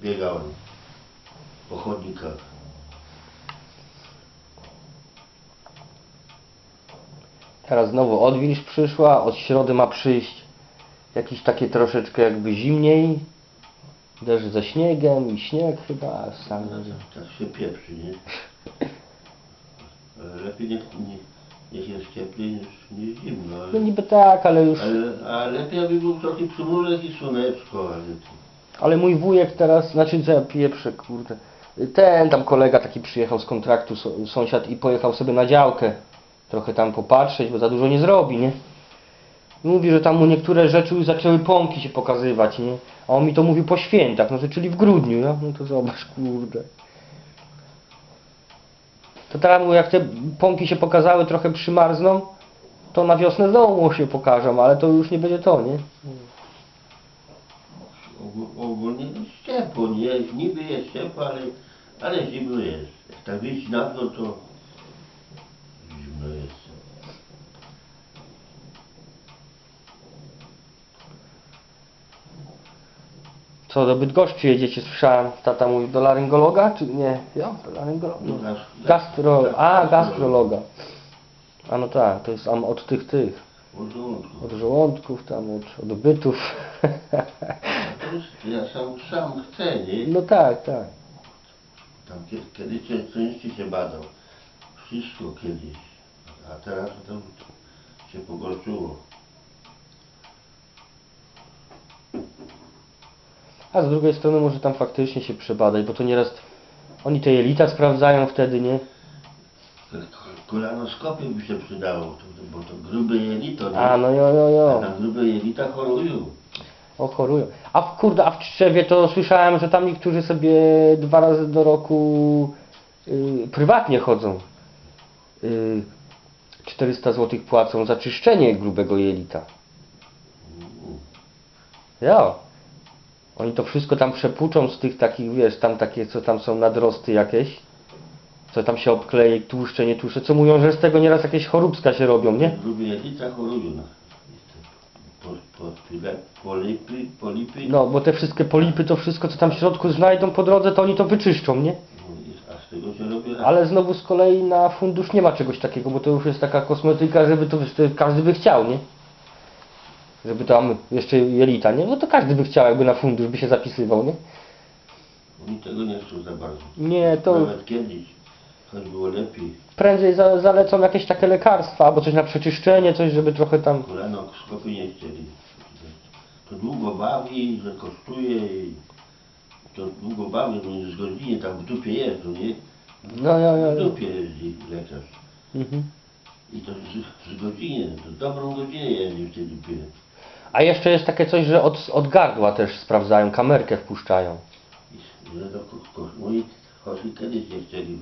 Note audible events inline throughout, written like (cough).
biegałem po chodnikach. Teraz znowu odwilż przyszła, od środy ma przyjść jakieś takie troszeczkę jakby zimniej. Deszcz ze śniegiem i śnieg chyba, sam nie wiem. Tak się pieprzy, nie? Lepiej niech, nie, niech jest cieplej niż, niż zimno, No ale, niby tak, ale już... ale, a lepiej aby był trochę przymulek i słoneczko, ale to, Ale mój wujek teraz, znaczy co ja pieprzę, kurde. Ten tam kolega taki przyjechał z kontraktu, sąsiad i pojechał sobie na działkę. Trochę tam popatrzeć, bo za dużo nie zrobi, nie? Mówi, że tam mu niektóre rzeczy już zaczęły pąki się pokazywać, nie? A on mi to mówił po świętach, no czyli w grudniu, no, no to zobacz, kurde. To teraz mówię, jak te pąki się pokazały, trochę przymarzną, to na wiosnę znowu się pokażą, ale to już nie będzie to, nie? Ogó- ogólnie no ciepło, nie? Niby jest ciepło, ale, ale zimno jest. Jak tak wyjść na dwór, to zimno jest. Co, do Bydgoszczy jedziecie, słyszałem, tata mówił, do laryngologa, czy nie? Ja, do laryngologa. No, gas- Gastro, a, gastrologa. A no tak, to jest tam od tych, tych, Od żołądku. od żołądków, tam od odbytów. To jest, ja sam, sam chcę, nie? No tak, tak. Tam kie- kiedyś częściej się badał. Wszystko kiedyś. A teraz to się pogorszyło. A z drugiej strony może tam faktycznie się przebadać, bo to nieraz oni te jelita sprawdzają wtedy, nie? Kolanoskopie by się przydało, to, bo to grube jelito, nie? A no jo, jo, A jo. na grube jelita chorują. O, chorują. A w kurde, a w Tczewie to słyszałem, że tam niektórzy sobie dwa razy do roku y, prywatnie chodzą. Y, 400 zł płacą za czyszczenie grubego jelita. Ja. Oni to wszystko tam przepłuczą z tych takich, wiesz, tam takie, co tam są nadrosty jakieś. Co tam się obkleje, tłuszcze, nie tłuszcze. Co mówią, że z tego nieraz jakieś choróbska się robią, nie? Chorują. No. Po, po, polipy, polipy. No, bo te wszystkie polipy, to wszystko, co tam w środku znajdą po drodze, to oni to wyczyszczą, nie? No A z tego się robi rak. Ale znowu z kolei na fundusz nie ma czegoś takiego, bo to już jest taka kosmetyka, żeby to, to każdy by chciał, nie? Żeby tam jeszcze jelita, nie? No to każdy by chciał, jakby na fundusz by się zapisywał, nie? Oni tego nie chcą za bardzo. Nie, to Nawet kiedyś, było lepiej. prędzej za, zalecą jakieś takie lekarstwa, albo coś na przeczyszczenie, coś, żeby trochę tam... Kolanoskopy nie chcieli. To długo bawi, że kosztuje i to długo bawi, bo nie z godzinie tam w dupie jeżdżą, nie? No, ja, ja, W dupie jeździ lekarz. Mhm. I to z, z godziny, to dobrą godzinę jeździ w tej dupie. A jeszcze jest takie coś, że od, od gardła też sprawdzają, kamerkę wpuszczają. I że to ko- ko- chorzy kiedyś nie chcieli,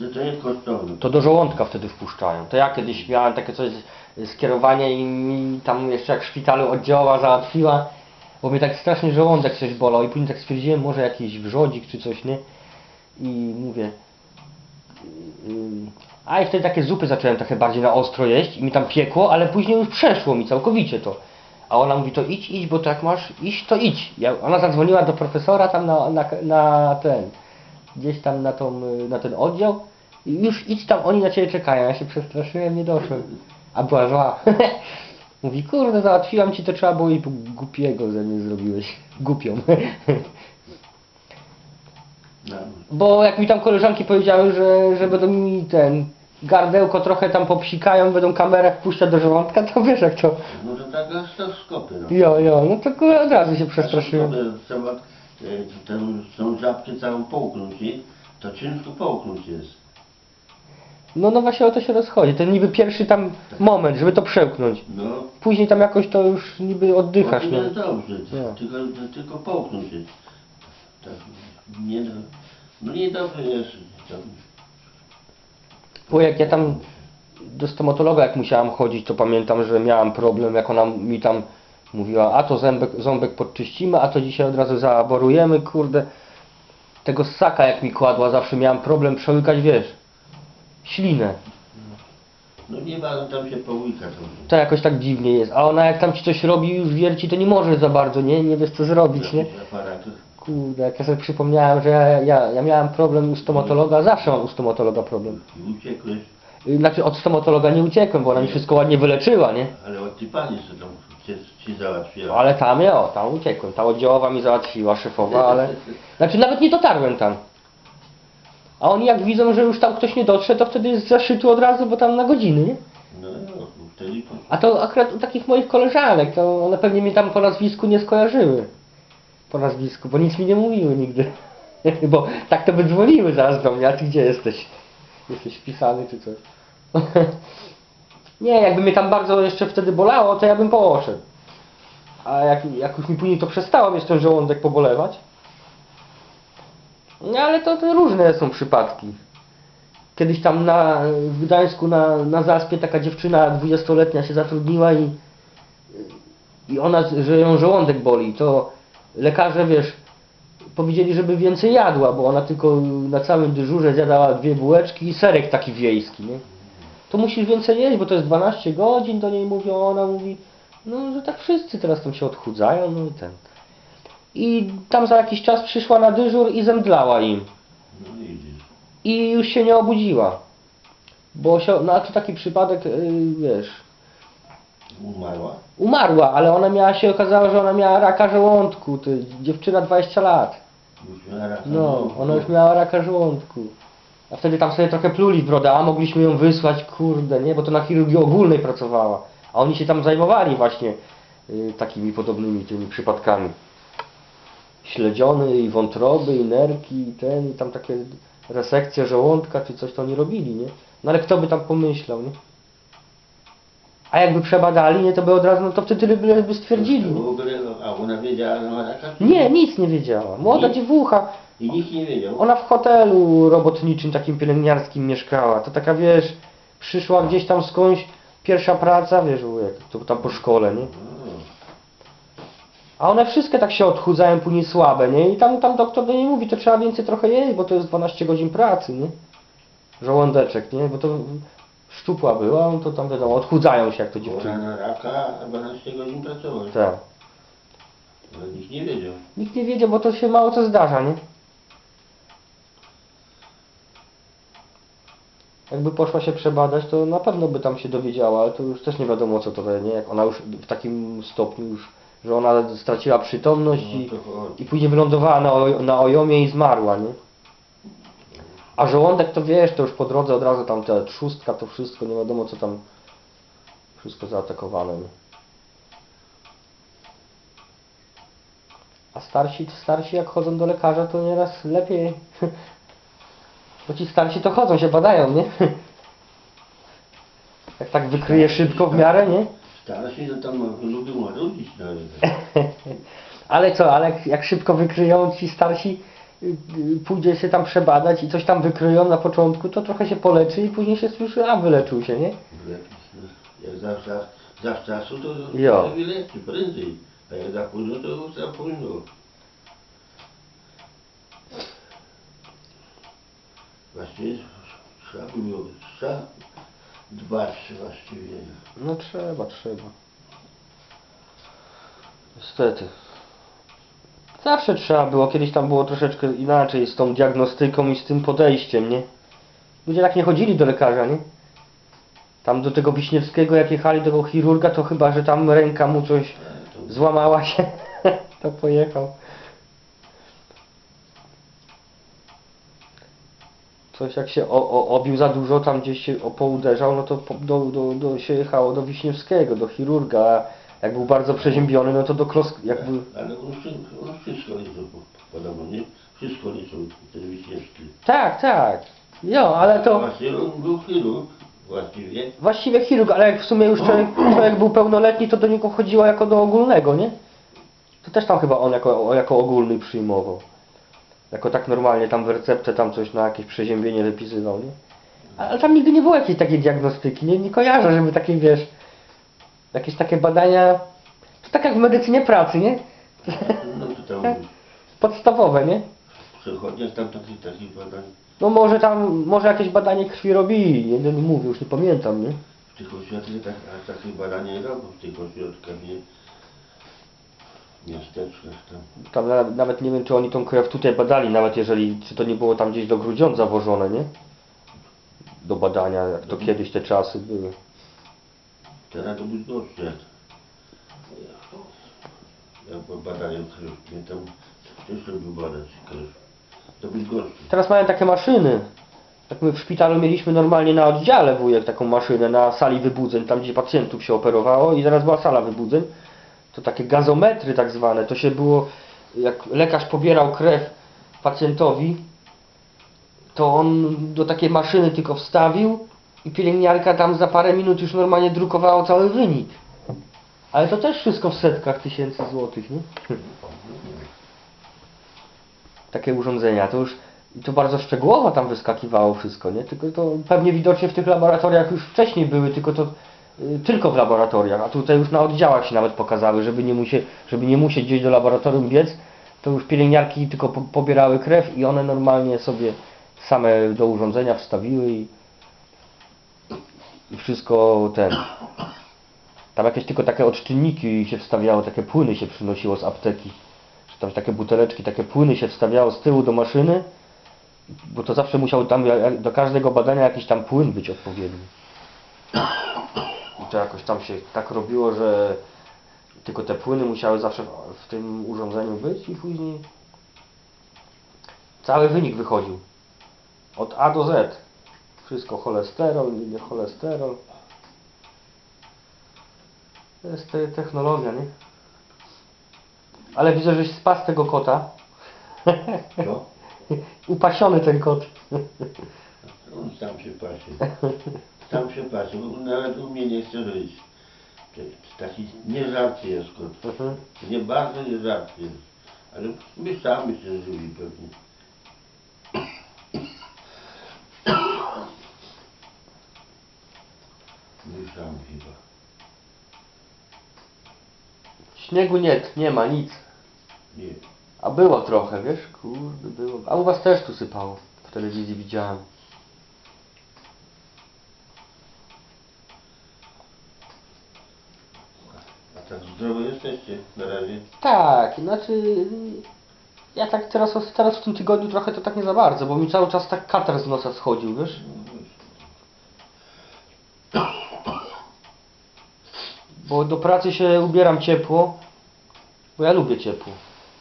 że to, jest kosztowne. To do żołądka wtedy wpuszczają. To ja kiedyś miałem takie coś, skierowanie i mi tam jeszcze jak w szpitalu oddziałowa załatwiła, bo mnie tak strasznie żołądek coś bolał i później tak stwierdziłem, może jakiś wrzodzik czy coś, nie? I mówię... Yy, a i wtedy takie zupy zacząłem trochę bardziej na ostro jeść i mi tam piekło, ale później już przeszło mi całkowicie to. A ona mówi, to idź, idź, bo tak masz iść, to idź. Ja, ona zadzwoniła do profesora tam na, na, na ten, gdzieś tam na, tą, na ten oddział i już idź tam, oni na ciebie czekają. Ja się przestraszyłem, nie doszłem. A była zła. (laughs) Mówi, kurde, załatwiłam ci, to trzeba było i głupiego ze mnie zrobiłeś. (laughs) Głupią. No, Bo jak mi tam koleżanki powiedziały, że, że będą mi ten gardełko trochę tam popsikają, będą kamerę wpuszczać do żołądka, to wiesz jak to. no to tak gastoskopy, no. Jo, jo, no to kurde, od razu się przestraszyłem. Tę, tą żabkę całą połknąć? To ciężko połknąć jest. No no właśnie o to się rozchodzi. Ten niby pierwszy tam moment, żeby to przełknąć. No, Później tam jakoś to już niby oddychasz, no, nie? dobrze, No. tylko, tylko połknąć jest. Tak, nie, do- no nie dobrze jest. To, Bo jak ja tam do stomatologa jak musiałam chodzić, to pamiętam, że miałam problem, jak ona mi tam mówiła, a to zębek, ząbek podczyścimy, a to dzisiaj od razu zaaborujemy, kurde. Tego ssaka jak mi kładła, zawsze miałam problem przełykać, wiesz, ślinę. no nie ma, tam się połyka to. Jakoś tak dziwnie jest. A ona jak tam ci coś robi i już wierci, to nie możesz za bardzo, nie? Nie wiesz co zrobić, nie? Kurde, jak ja sobie przypomniałem, że ja, ja, ja miałem problem u stomatologa, zawsze mam u stomatologa problem. I uciekłeś, Znaczy od stomatologa nie uciekłem, bo ona mi wszystko ładnie wyleczyła, nie? ale od tej pani co tam ci załatwiła. Ale tam ja, o, tam uciekłem. Ta oddziałowa mi załatwiła, szefowa, ale... Znaczy nawet nie dotarłem tam. A oni jak widzą, że już tam ktoś nie dotrze, to wtedy jest zaszytu od razu, bo tam na godziny, nie? No, no, to... A to akurat u takich moich koleżanek, to one pewnie mnie tam po nazwisku nie skojarzyły. Po nazwisku, bo nic mi nie mówiły nigdy. (laughs) Bo tak to by dzwoniły zaraz do mnie, a ty gdzie jesteś? Jesteś wpisany czy coś? (laughs) Nie, jakby mnie tam bardzo jeszcze wtedy bolało, to ja bym poszedł. A jak, jak już mi później to przestało mieć ten żołądek pobolewać, no ale to, to różne są przypadki. Kiedyś tam na, w Gdańsku na, na zaspie taka dziewczyna dwudziestoletnia się zatrudniła i, i ona, że ją żołądek boli, to lekarze, wiesz, powiedzieli, żeby więcej jadła, bo ona tylko na całym dyżurze zjadała dwie bułeczki i serek taki wiejski, nie? To musisz więcej jeść, bo to jest 12 godzin, do niej mówią, ona mówi, no, że tak wszyscy teraz tam się odchudzają, no i ten. I tam za jakiś czas przyszła na dyżur i zemdlała im i już się nie obudziła. Bo się, no a to taki przypadek, yy, wiesz, Umarła? umarła, ale ona miała się okazało, że ona miała raka żołądku, jest dziewczyna 20 lat. No, ona już miała raka żołądku. A wtedy tam sobie trochę pluli w brodę, a mogliśmy ją wysłać, kurde, nie, bo to na chirurgii ogólnej pracowała. A oni się tam zajmowali właśnie yy, takimi podobnymi tymi przypadkami. Śledziony i wątroby, i nerki, i ten, i tam takie resekcje żołądka, czy coś to oni robili, nie? No ale kto by tam pomyślał, nie? A jakby przebadali, nie, to by od razu, no to wtedy by, by stwierdzili, nie? ogóle, a ona wiedziała, raka? czy Nie, nic nie wiedziała. Młoda dziewucha, I nikt nie wiedział. ona w hotelu robotniczym, takim pielęgniarskim mieszkała. To taka, wiesz, przyszła gdzieś tam skądś, pierwsza praca, wiesz, jak to tam po szkole, nie? A one wszystkie tak się odchudzają, później słabe, nie? I tam, tam doktor do niej mówi, to trzeba więcej trochę jeść, bo to jest 12 godzin pracy, nie? Żołądeczek, nie? Bo to szczupła była, no to tam wiadomo, odchudzają się jak to ona dziewczyny. na raka a 12 godzin pracował. Tak. Ale nikt nie wiedział. Nikt nie wiedział, bo to się mało co zdarza, nie? Jakby poszła się przebadać, to na pewno by tam się dowiedziała, ale to już też nie wiadomo co to nie? Jak ona już w takim stopniu już, że ona straciła przytomność No, i, i później wylądowała na, oj- na ojomie i zmarła, nie? A żołądek to wiesz, to już po drodze od razu tam ta trzustka, to wszystko, nie wiadomo co tam, wszystko zaatakowane, nie? A starsi, starsi jak chodzą do lekarza, to nieraz lepiej. Bo ci starsi to chodzą, się badają, nie? (laughs) Jak tak wykryje szybko w miarę, nie? Starsi to tam lubią marudzić nawet. (laughs) Ale co, ale jak, jak szybko wykryją ci starsi, y, y, pójdzie się tam przebadać i coś tam wykryją na początku, to trochę się poleczy i później się słyszy, a wyleczył się, nie? No. Jak zawsze, zawczasu to Jo. lepiej leczy, prędzej. A jak za późno, to już za późno. Właściwie trzeba trzeba dbać właściwie. No trzeba, trzeba. Niestety. Zawsze trzeba było, kiedyś tam było troszeczkę inaczej z tą diagnostyką i z tym podejściem, nie? Ludzie tak nie chodzili do lekarza, nie? Tam do tego Wiśniewskiego, jak jechali do tego chirurga, to chyba, że tam ręka mu coś złamała się, (laughs) to pojechał. Coś jak się o, o, obił za dużo, tam gdzieś się pouderzał, no to po, do, do, do, się jechało do Wiśniewskiego, do chirurga, a jak był bardzo przeziębiony, no to do klos... jakby... Ale on, wszy- on wszystko liczył po- podobno, nie? Wszystko liczył ten Wiśniewski. Tak, tak. Jo, ale to... Właściwie on był chirurg, właściwie. Właściwie chirurg, ale jak w sumie już człowiek, (clears throat) człowiek był pełnoletni, to do niego chodziło jako do ogólnego, nie? To też tam chyba on jako, jako ogólny przyjmował. Jako tak normalnie tam w receptę tam coś na jakieś przeziębienie wypisywał, nie? Ale tam nigdy nie było jakiejś takiej diagnostyki, nie, nie kojarzę, żeby takie, wiesz, jakieś takie badania, to tak jak w medycynie pracy, nie? No to tam Podstawowe, nie? przechodniach tam takich takich badań No może tam, może jakieś badanie krwi robili, jeden mówił, już nie pamiętam, nie? w tych ośrodkach tak, a takich badań nie robią w tych ośrodkach, nie? Miasteczkach tam. Tam na- nawet nie wiem, czy oni tą krew tutaj badali, nawet jeżeli, czy to nie było tam gdzieś do Grudziądza wożone, nie? Do badania, jak to kiedyś te czasy były. Teraz to być gorsze. Ja badają krew, mnie tam też robił badać krew. To być gorsze. Teraz mają takie maszyny. Jak my w szpitalu mieliśmy normalnie na oddziale wujek taką maszynę na sali wybudzeń, tam gdzie pacjentów się operowało i teraz była sala wybudzeń. To takie gazometry tak zwane. To się było, jak lekarz pobierał krew pacjentowi, to on do takiej maszyny tylko wstawił i pielęgniarka tam za parę minut już normalnie drukowała cały wynik. Ale to też wszystko w setkach tysięcy złotych, nie? (laughs) takie urządzenia, to już i to bardzo szczegółowo tam wyskakiwało wszystko, nie? Tylko to pewnie widocznie w tych laboratoriach już wcześniej były, tylko to tylko w laboratoriach, a tutaj już na oddziałach się nawet pokazały, żeby nie, musie, żeby nie musieć gdzieś do laboratorium biec, to już pielęgniarki tylko po, pobierały krew i one normalnie sobie same do urządzenia wstawiły i, i wszystko ten. Tam jakieś tylko takie odczynniki się wstawiało, takie płyny się przynosiło z apteki tam takie buteleczki, takie płyny się wstawiało z tyłu do maszyny, bo to zawsze musiał tam do każdego badania jakiś tam płyn być odpowiedni. To jakoś tam się tak robiło, że tylko te płyny musiały zawsze w- tym urządzeniu być i później cały wynik wychodził. Od A do Z. Wszystko cholesterol, nie cholesterol. To jest te- technologia, nie? Ale widzę, żeś spasł tego kota. Co? (laughs) Upasiony ten kot. On sam się patrzy. (laughs) Sam się patrzy. Nawet u mnie nie chce jest Taki nieżarty jest kot. Mhm. Nie bardzo nieżarty jest. Ale my sami się żyli pewnie. My sami chyba. Śniegu nie, nie ma nic. Nie. A było trochę, wiesz? Kurde, było. A u was też tu sypało. W telewizji widziałem. A zdrowo jesteście na razie? Tak, znaczy... Ja tak teraz, teraz w tym tygodniu trochę to tak nie za bardzo, bo mi cały czas tak katar z nosa schodził, wiesz? Bo do pracy się ubieram ciepło, bo ja lubię ciepło.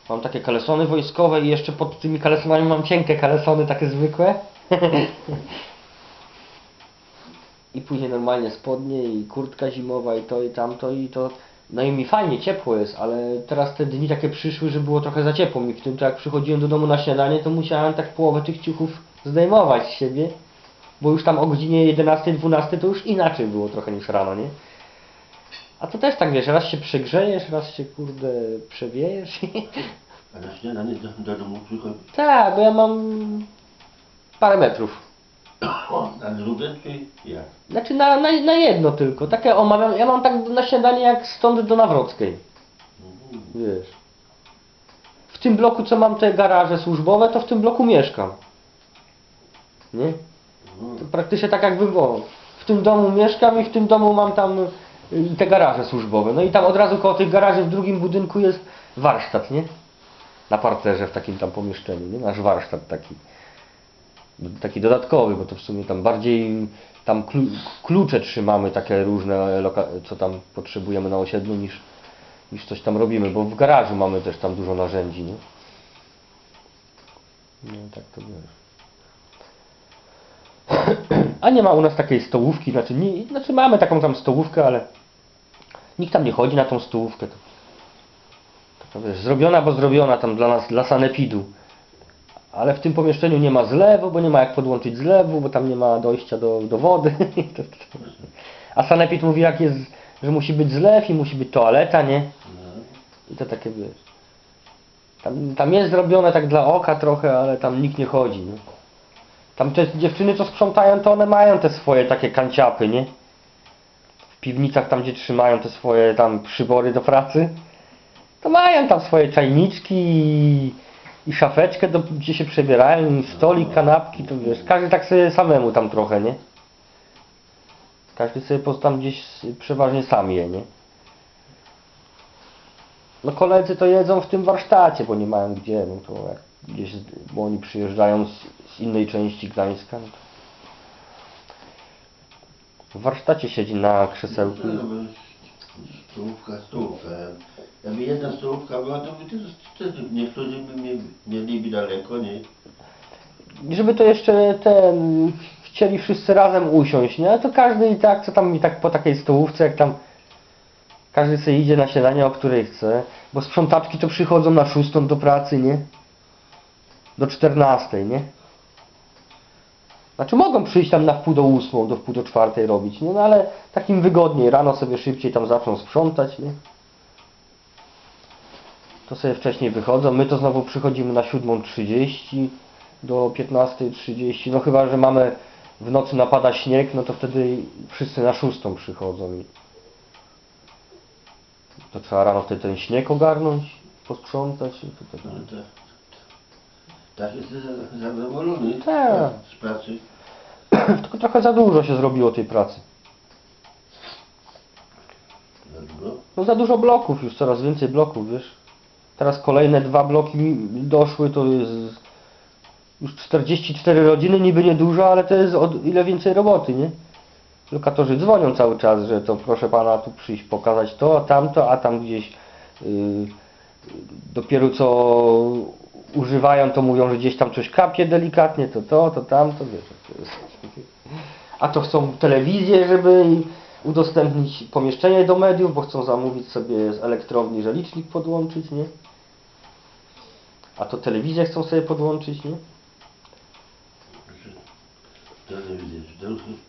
Mam takie kalesony wojskowe i jeszcze pod tymi kalesonami mam cienkie kalesony, takie zwykłe. (laughs) I później normalnie spodnie i kurtka zimowa i to i tamto i to... No i mi fajnie, ciepło jest, ale teraz te dni takie przyszły, że było trochę za ciepło mi w tym, to jak przychodziłem do domu na śniadanie, to musiałem tak połowę tych ciuchów zdejmować z siebie, bo już tam o godzinie 11-12 to już inaczej było trochę niż rano, nie? A to też tak wiesz, raz się przegrzejesz, raz się kurde przewiejesz. A na śniadanie do, do domu przychodzi? tak, bo ja mam parę metrów. Na drugie czy jak? Znaczy na, na, na jedno tylko. Takie omawiam, ja mam tak na śniadanie jak stąd do Nawrockiej. Wiesz. W tym bloku, co mam te garaże służbowe, to w tym bloku mieszkam. Nie? To praktycznie tak jakby było. W tym domu mieszkam i w tym domu mam tam y, te garaże służbowe. No i tam od razu koło tych garaży w drugim budynku jest warsztat, nie? Na parterze w takim tam pomieszczeniu, nie? Nasz warsztat taki. Taki dodatkowy, bo to w sumie tam bardziej tam klu, klucze trzymamy takie różne, co tam potrzebujemy na osiedlu niż, niż coś tam robimy, bo w garażu mamy też tam dużo narzędzi, nie? No tak to wiesz. A nie ma u nas takiej stołówki, znaczy, nie, znaczy mamy taką tam stołówkę, ale nikt tam nie chodzi na tą stołówkę. To, to wiesz, zrobiona, bo zrobiona tam dla nas, dla sanepidu. Ale w tym pomieszczeniu nie ma zlewu, bo nie ma jak podłączyć zlewu, bo tam nie ma dojścia do, do wody. (laughs) A sanepid mówi, jak jest, że musi być zlew i musi być toaleta, nie? I to takie wiesz. Tam, tam jest zrobione tak dla oka trochę, ale tam nikt nie chodzi, nie? Tam te dziewczyny co sprzątają, to one mają te swoje takie kanciapy, nie? W piwnicach tam gdzie trzymają te swoje tam przybory do pracy. To mają tam swoje czajniczki i, i szafeczkę, do, gdzie się przebierają, stolik, kanapki, to wiesz, każdy tak sobie samemu tam trochę, nie? Każdy sobie tam gdzieś przeważnie sam je, nie? No koledzy to jedzą w tym warsztacie, bo nie mają gdzie, no to jak gdzieś, bo oni przyjeżdżają z, z innej części Gdańska, no to w warsztacie siedzi na krzesełku. Stołówka, stołówka. Jakby jedna stołówka była, to by też, też niektórzy by mie- mieli daleko, nie? I żeby to jeszcze ten, chcieli wszyscy razem usiąść, nie? To każdy i tak, co tam i tak po takiej stołówce, jak tam każdy sobie idzie na śniadanie, o której chce, bo sprzątaczki to przychodzą na szóstą do pracy, nie? Do czternastej, nie? Znaczy mogą przyjść tam na wpół do ósmą, do wpół do czwartej robić, nie? No ale takim wygodniej, rano sobie szybciej tam zaczną sprzątać, nie? To sobie wcześniej wychodzą, my to znowu przychodzimy na siódmą trzydzieści do 15.30. No chyba, że mamy w nocy napada śnieg, no to wtedy wszyscy na szóstą przychodzą i to trzeba rano wtedy ten śnieg ogarnąć, posprzątać i to tak. Tak, jest za- zadowolony Tak. z pracy. (clears throat) Tylko trochę za dużo się zrobiło tej pracy. Za dużo. No za dużo bloków, już coraz więcej bloków, wiesz. Teraz kolejne dwa bloki mi doszły, to jest już 44 rodziny, niby niedużo, ale to jest od ile więcej roboty, nie? Lokatorzy dzwonią cały czas, że to proszę pana tu przyjść pokazać to, a tamto, a tam gdzieś yy, dopiero co używają, to mówią, że gdzieś tam coś kapie delikatnie, to to, to tamto, wiesz. A to chcą telewizję, żeby udostępnić pomieszczenie do mediów, bo chcą zamówić sobie z elektrowni, że licznik podłączyć, nie? A to telewizję chcą sobie podłączyć, nie? Telewizję, to już jest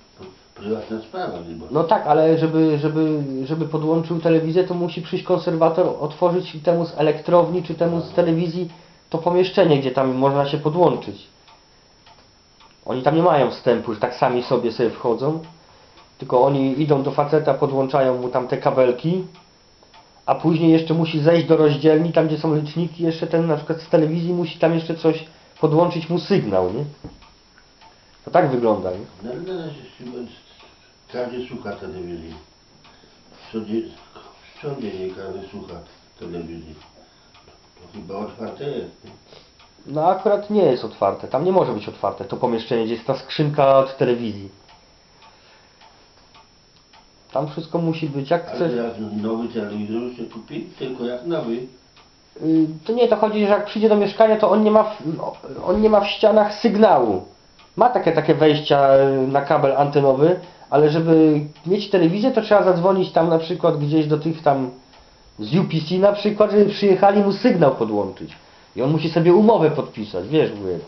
prywatna sprawa, nie? Bo No tak, ale żeby, żeby, żeby podłączył telewizję, to musi przyjść konserwator, otworzyć temu z elektrowni, czy temu z telewizji to pomieszczenie, gdzie tam można się podłączyć. Oni tam nie mają wstępu, że tak sami sobie sobie wchodzą, tylko oni idą do faceta, podłączają mu tam te kabelki, a później jeszcze musi zejść do rozdzielni, tam gdzie są liczniki, jeszcze ten na przykład z telewizji musi tam jeszcze coś podłączyć mu sygnał, nie? To tak wygląda, nie? no, każdy słucha telewizji. Codziennie, codziennie każdy słucha telewizji. Chyba otwarte? No akurat nie jest otwarte, tam nie może być otwarte to pomieszczenie, gdzie jest ta skrzynka od telewizji. Tam wszystko musi być jak chcesz. Ale jak nowy telewizor się kupi, tylko jak nowy. Y, To nie, to chodzi, że jak przyjdzie do mieszkania, to on nie ma w, on nie ma w ścianach sygnału. Ma takie takie wejścia y, na kabel antenowy, ale żeby mieć telewizję, to trzeba zadzwonić tam na przykład gdzieś do tych tam z UPC na przykład, żeby przyjechali mu sygnał podłączyć. I on musi sobie umowę podpisać, wiesz wujek.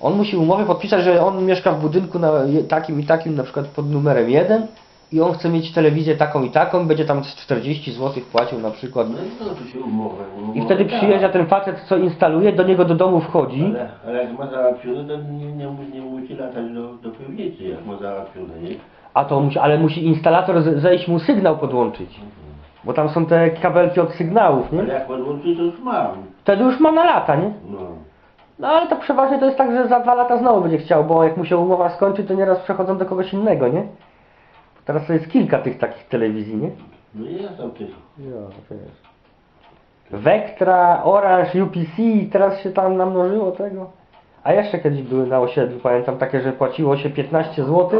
On musi umowę podpisać, że on mieszka w budynku na takim i takim, na przykład pod numerem 1 i on chce mieć telewizję taką i taką, będzie tam z 40 zł płacił na przykład. No i to tu się umowę. I wtedy przyjeżdża ten facet, co instaluje, do niego do domu wchodzi. Ale, ale jak ma załatwione, to nie, nie, nie musi latać do, do piwnicy, jak ma załatwione, nie? A to musi, ale musi instalator zejść mu sygnał podłączyć. Bo tam są te kabelki od sygnałów, Ale nie? jak podłączy, to już mam. Wtedy już ma na lata, nie? No. No ale to przeważnie to jest tak, że za dwa lata znowu będzie chciał, bo jak mu się umowa skończy, to nieraz przechodzą do kogoś innego, nie? Teraz to jest kilka tych takich telewizji, nie? No i ja tam tych. Ja, wiesz. Vectra, Orange, UPC i teraz się tam namnożyło tego. A jeszcze kiedyś były na osiedlu, pamiętam takie, że płaciło się 15 zł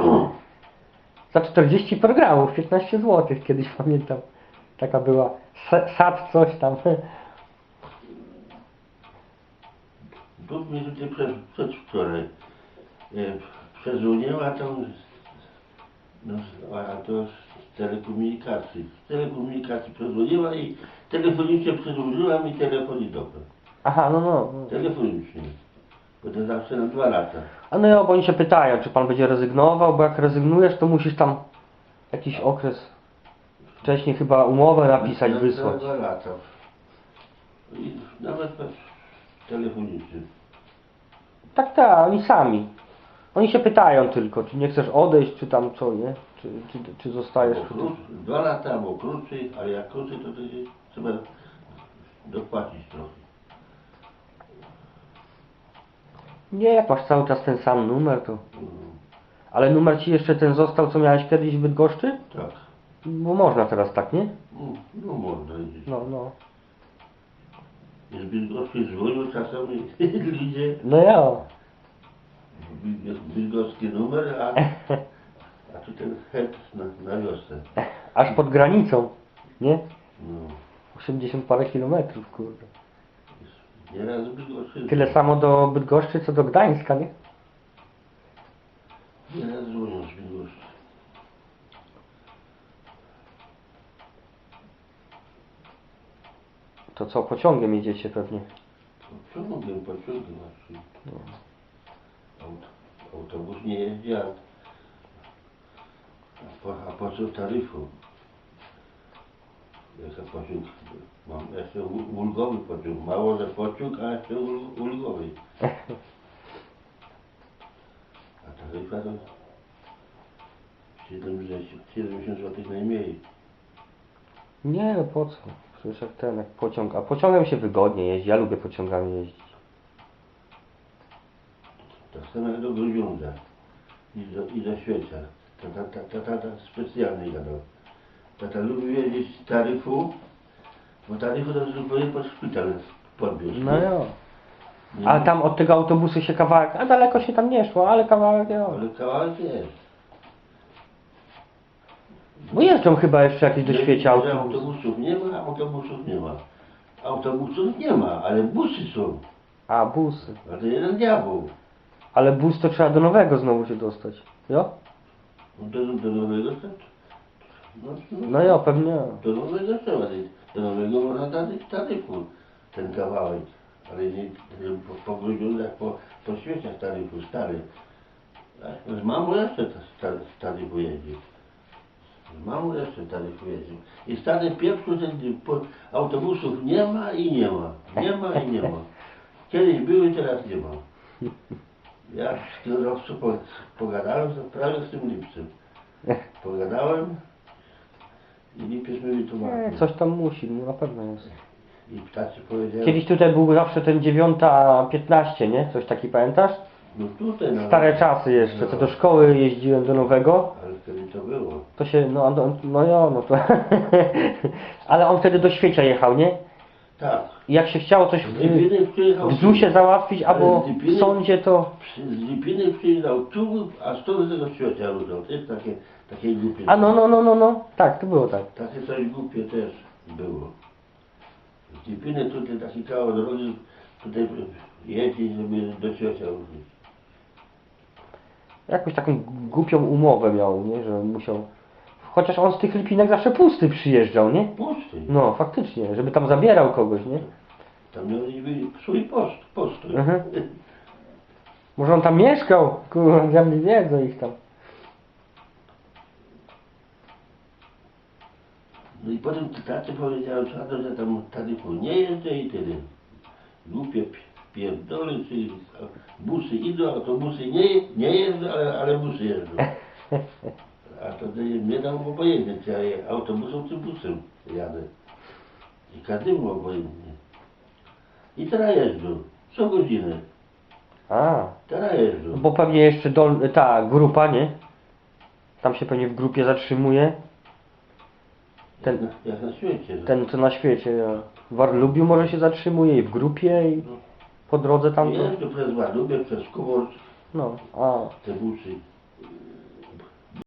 za 40 programów, 15 zł kiedyś (laughs) pamiętam. Taka była sa- SAT coś tam. Tu mnie tutaj przedwczoraj e, przezwonił, a tam no, a to z telekomunikacji. Z telekomunikacji przezwoniła i telefonicznie przedłużyła mi telefon i dobra. Aha, no no. no. Telefonicznie. Bo to zawsze na dwa lata. A no ja, bo oni się pytają, czy pan będzie rezygnował, bo jak rezygnujesz, to musisz tam jakiś okres wcześniej chyba umowę napisać, na, wysłać. Dwa lata. I nawet telefonicznie. Tak, tak, oni sami. Oni się pytają tylko, czy nie chcesz odejść, czy tam co, nie? Czy, czy, czy zostajesz dwa lata albo krócej, ale jak krócej, to trzeba dopłacić trochę. Nie, jak masz cały czas ten sam numer, to... Ale numer ci jeszcze ten został, co miałeś kiedyś w Bydgoszczy? Tak. Bo można teraz tak, nie? No, no można. No, no. Z Bydgoszczy dzwonił czasami (laughs) ludzie, No ja. Bydgos- bydgoski numer, a, (laughs) a tu ten het na, na wiosnę. Aż pod granicą, nie? No, 80 parę kilometrów, kurde. nieraz Bydgoszczy. Tyle samo do Bydgoszczy, co do Gdańska, nie? Nieraz dzwonią z Bydgoszczy. To co, pociągiem jedziecie pewnie? Pociągiem, pociągiem. znaczy. No. Aut, autobus nie jeździ, a, a, po, a po co taryfu? Jaka pociąg? Mam jeszcze ulgowy pociąg. Mało, że pociąg, a jeszcze ul- ulgowy. (laughs) A taryfa to 70, 70 zł najmniej. Nie, no po co? Jak ten, jak pociąg. A pociągiem się wygodnie jeździ. Ja lubię pociągami jeździć. Tak samo jak do Gruziądza i do, i do Świecia. Tata, tata, tata specjalnie gadał. Tata lubił jeździć taryfu, bo taryfu to zupełnie pod szpital podbiósł. No. Nie- A tam od tego autobusu się kawałek, a daleko się tam nie szło, ale kawałek ja. Ale kawałek jest. Bo jeżdżą chyba jeszcze jakieś do że autobusy. Autobusów nie ma, autobusów nie ma. Autobusów nie ma, ale busy są. A, busy. A to jeden diabeł. Ale bus to trzeba do nowego znowu się dostać. Jo? No do, do nowego to... No, no, No ja, pewnie. Do nowego trzeba. Do nowego można dać taryfu, ten kawałek. Ale nie, nie po, po po, po świeciach taryfu, stary. Tak? Z mamą jeszcze ta- taryfu jeździ. Mamą jeszcze taryfu jeździ. I stary pieprzu, ten po, autobusów nie ma i nie ma. Nie ma i nie ma. Kiedyś były, teraz nie ma. Ja z kierowcą po, pogadałem prawie z tym lipcem. Pogadałem i lipiec mi Nie, wytłumaczył. coś tam musi, no na pewno jest. I ptacy Kiedyś tutaj był zawsze ten 9.15, nie? Coś taki pamiętasz? No tutaj na... Stare czasy jeszcze, co do szkoły jeździłem do nowego. Ale wtedy to było. To się, no, no, no ja, no to... (laughs) Ale on wtedy do świecia jechał, nie? Tak. I jak się chciało coś Z w, przyjechał... w ZUSie załatwić, albo w sądzie, to... przy- Z Lipiny przyjechał tu, a stąd tego świata. To jest takie, takie głupie. A no, no, no, no, no. Tak, to było tak. Takie coś głupie też było. Z Lipiny tutaj taki kawał drogi, tutaj jeździć, żeby do świata ruszyć. Jakąś taką głupią umowę miał, nie? Że musiał... Chociaż on z tych Lipinek zawsze pusty przyjeżdżał, nie? Pusty. No, faktycznie, żeby tam zabierał kogoś, nie? Tam miał niby swój post, postój. Mhm. Może on tam mieszkał? Kurwa, diabli wiedzą ich tam. No i potem tacy powiedziałem, że że tam taryfu nie jeżdżę i tyle. Głupie pi- pierdolę, czyli busy idą, autobusy nie, nie jeżdżą, ale, ale busy jeżdżą. (laughs) A to daje- mnie tam obojętnie, czy ja autobusem, czy busem jadę. I każdemu obojętnie. I teraz jeżdżą, co godzinę. A, Teraz jeżdżą. bo pewnie jeszcze dol... ta grupa, nie? Tam się pewnie w grupie zatrzymuje. ten- Jak na, jak na świecie. Ten, co na świecie. ja. W Arlubiu może się zatrzymuje i w grupie i po drodze tam to... Jeżdżą przez Wadubę, przez Kubor, No, a, te busy.